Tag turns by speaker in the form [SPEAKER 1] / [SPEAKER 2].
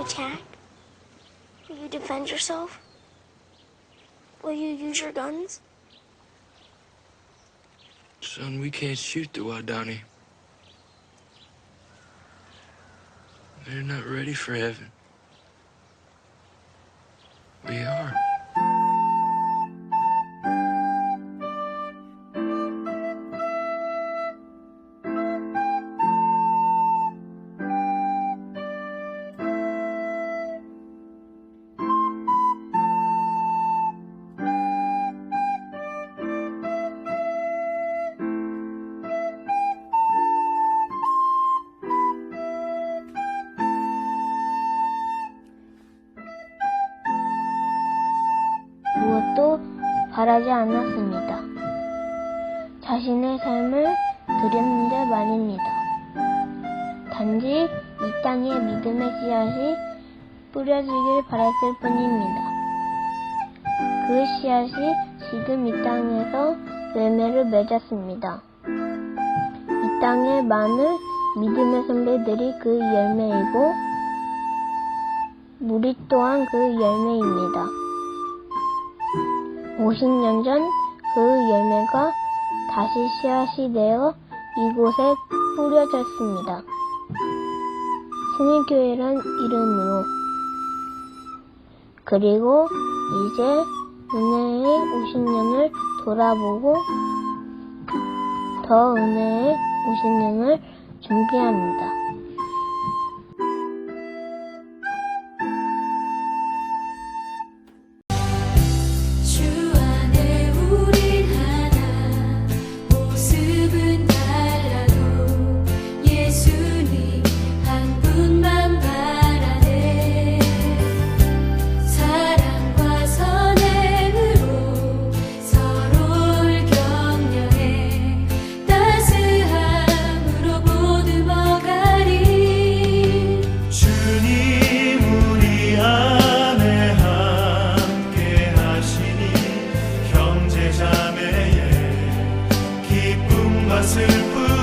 [SPEAKER 1] attack? Will you defend yourself? Will you use your guns?
[SPEAKER 2] Son, we can't shoot the Wadani. They're not ready for heaven.
[SPEAKER 3] 바라지 않았습니다. 자신의 삶을 드렸는데 말입니다. 단지 이 땅에 믿음의 씨앗이 뿌려지길 바랐을 뿐입니다. 그 씨앗이 지금 이 땅에서 열매를 맺었습니다. 이 땅의 많은 믿음의 선배들이 그 열매이고, 우리 또한 그 열매입니다. 50년 전 그 열매가 다시 씨앗이 되어 이곳에 뿌려졌습니다. 신일교회란 이름으로 그리고 이제 은혜의 50년을 돌아보고 더 은혜의 50년을 준비합니다. sempre